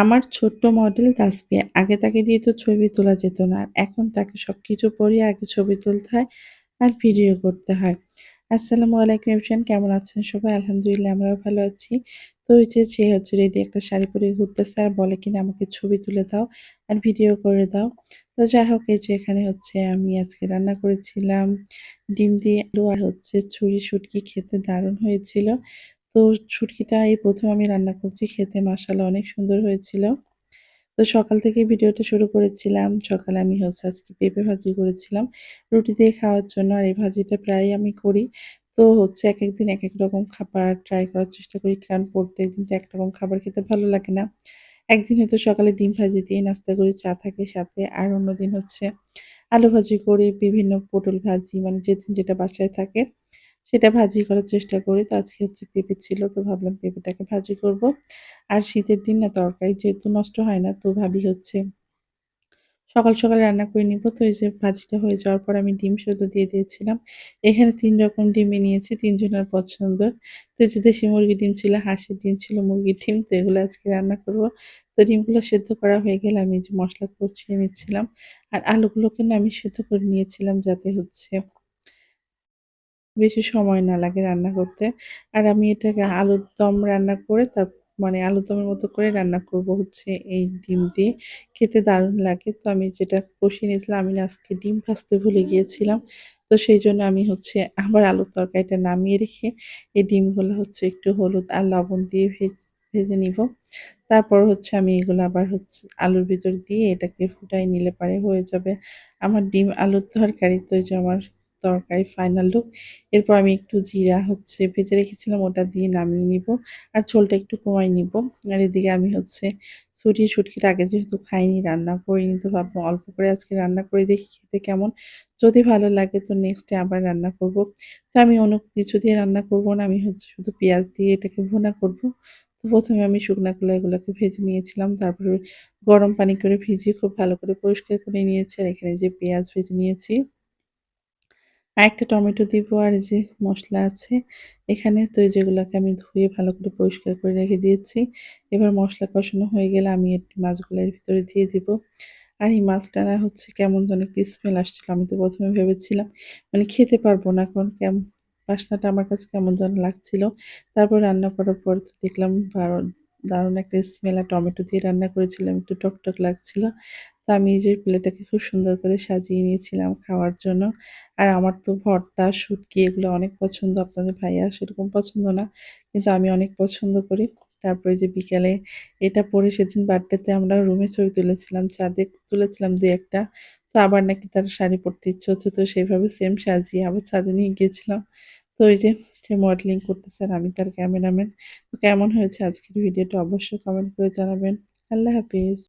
আমার ছোট্ট মডেল তাসফিয়া। আগে তাকে দিয়ে তো ছবি তোলা যেত না। এখন তাকে সব কিছু পরিয়ে আগে ছবি তুলতে হয় আর ভিডিও করতে হয়। আসসালামু আলাইকুম এভরিওয়ান কেমন আছেন সবাই? আলহামদুলিল্লাহ, আমরাও ভালো আছি। তো ওই যে, সে হচ্ছে রেডি একটা শাড়ি পরে ঘুরতেছে আর বলে কিনা, আমাকে ছবি তুলে দাও আর ভিডিও করে দাও। তো যাই হোক, এই যে, এখানে হচ্ছে আমি আজকে রান্না করেছিলাম ডিম দিয়ে আর হচ্ছে ছুরি শুটকি খেতে দারুণ হয়েছিল। তো শুটকিটা এই প্রথম আমি রান্না করছি। খেতে মাশাআল্লাহ অনেক সুন্দর হয়েছিল। তো সকাল থেকে ভিডিওটা শুরু করেছিলাম। সকালে আমি হচ্ছে আজকে পেঁপে ভাজি করেছিলাম রুটি দিয়ে খাওয়ার জন্য। আর এই ভাজিটা প্রায়ই আমি করি। তো হচ্ছে একেক দিন এক রকম খাবার ট্রাই করার চেষ্টা করি। কারণ প্রত্যেক দিন তো একরকম খাবার খেতে ভালো লাগে না। একদিন হয়তো সকালে ডিম ভাজি দিয়ে নাস্তা করি, চা থাকে সাথে। আর অন্যদিন হচ্ছে আলু ভাজি করি, বিভিন্ন পটল ভাজি মানে যেদিন যেটা বাসায় থাকে সেটা ভাজি করার চেষ্টা করি। তো আজকে হচ্ছে পেঁপে ছিল তো ভাবলাম পেঁপেটাকে ভাজি করব। আর শীতের দিন না তরকারি যেহেতু নষ্ট হয় না তো ভাবি হচ্ছে সকাল, সকাল রান্না করে নিব। তো এই যে ভাজিটা হয়ে যাওয়ার পর আমি ডিম সেদ্ধ দিয়ে দিয়েছিলাম। এখানে তিন রকম ডিমই নিয়েছি ৩ জনের পছন্দ। তো যে দেশি মুরগির ডিম ছিল, হাঁসের ডিম ছিল, মুরগির ডিম। তো এগুলো আজকে রান্না করব। তো ডিমগুলো সেদ্ধ করা হয়ে গেলে আমি যে মশলা কষিয়ে নিচ্ছিলাম। আর আলুগুলোকে না আমি সেদ্ধ করে নিয়েছিলাম যাতে হচ্ছে বেশি সময় না লাগে রান্না করতে। আর আমি এটাকে আলুর দম রান্না করে তার মানে আলুর দমের মতো করে রান্না করব হচ্ছে এই ডিম দিয়ে। খেতে দারুণ লাগে। তো আমি যেটা কষিয়ে নিয়েছিলাম, আমি আজকে ডিম ভাজতে ভুলে গিয়েছিলাম। তো সেই জন্য আমি হচ্ছে আবার আলুর তরকারিটা নামিয়ে রেখে এই ডিমগুলো হচ্ছে একটু হলুদ আর লবণ দিয়ে ভেজ, ভেজে নিব। তারপর হচ্ছে আমি এগুলো আবার হচ্ছে আলুর ভিতর দিয়ে এটাকে ফুটাই নিলে পারে হয়ে যাবে আমার ডিম আলুর তরকারি। তো যে আমার তরকারি ফাইনাল লুক। এরপর আমি একটু জিরা হচ্ছে ভেজে রেখেছিলাম, ওটা দিয়ে নামিয়ে নিব। আর ঝোলটা একটু কমায় নিব। আর এদিকে আমি হচ্ছে ছুটি শুটকিটা আগে যেহেতু খাইনি, রান্না করিনি, তো ভাবলাম অল্প করে আজকে রান্না করে দেখি খেতে কেমন। যদি ভালো লাগে তো নেক্সট আবার রান্না করব। তো আমি অন্য কিছু দিয়ে রান্না করব না। আমি হচ্ছে শুধু পেঁয়াজ দিয়ে এটাকে ভুনা করব। তো প্রথমে আমি শুকনা কলা এগুলোকে ভেজে নিয়েছিলাম। তারপরে গরম পানি করে ভিজিয়ে খুব ভালো করে পরিষ্কার করে নিয়েছি। আর এখানে যে পেঁয়াজ ভেজে নিয়েছি আরেকটা টমেটো দিব আর যে মশলা আছে। এখানে তো যেগুলোকে আমি ধুয়ে ভালো করে পরিষ্কার করে রেখে দিয়েছি। এবার মশলা কষানো হয়ে গেলে আমি মাছগুলো এর ভিতরে দিয়ে দিব। আর এই মাছটা না হচ্ছে কেমন যেন একটি স্মেল আসছিল, আমি তো প্রথমে ভেবেছিলাম মানে খেতে পারব না, কারণ কেমন বাসনাটা আমার কাছে কেমন যেন লাগছিল। তারপর রান্না করার পর দেখলাম দারুণ একটা স্মেল আর টমেটো দিয়ে রান্না করেছিলাম, একটু টকটক লাগছিল। তো আমি এই যে প্লেটটাকে খুব সুন্দর করে সাজিয়ে নিয়েছিলাম খাওয়ার জন্য। আর আমার তো ভর্তা, শুটকি এগুলো অনেক পছন্দ, আপনাদের ভাইয়া সেরকম পছন্দ না, কিন্তু আমি অনেক পছন্দ করি। তারপরে যে বিকালে এটা পরে সেদিন বার্থডেতে আমরা রুমে ছবি তুলেছিলাম চাঁদে তুলেছিলাম দু একটা। তো আবার নাকি তার শাড়ি পরতে ইচ্ছে হচ্ছে, তো সেইভাবে সেম সাজিয়ে আবার ছাদে নিয়ে গিয়েছিলাম। তো ওই যে সে মডেলিং করতেছেন আমি তার ক্যামেরাম্যান তো কেমন হয়েছে আজকের ভিডিওটা অবশ্যই কমেন্ট করে জানাবেন। আল্লাহ হাফিজ।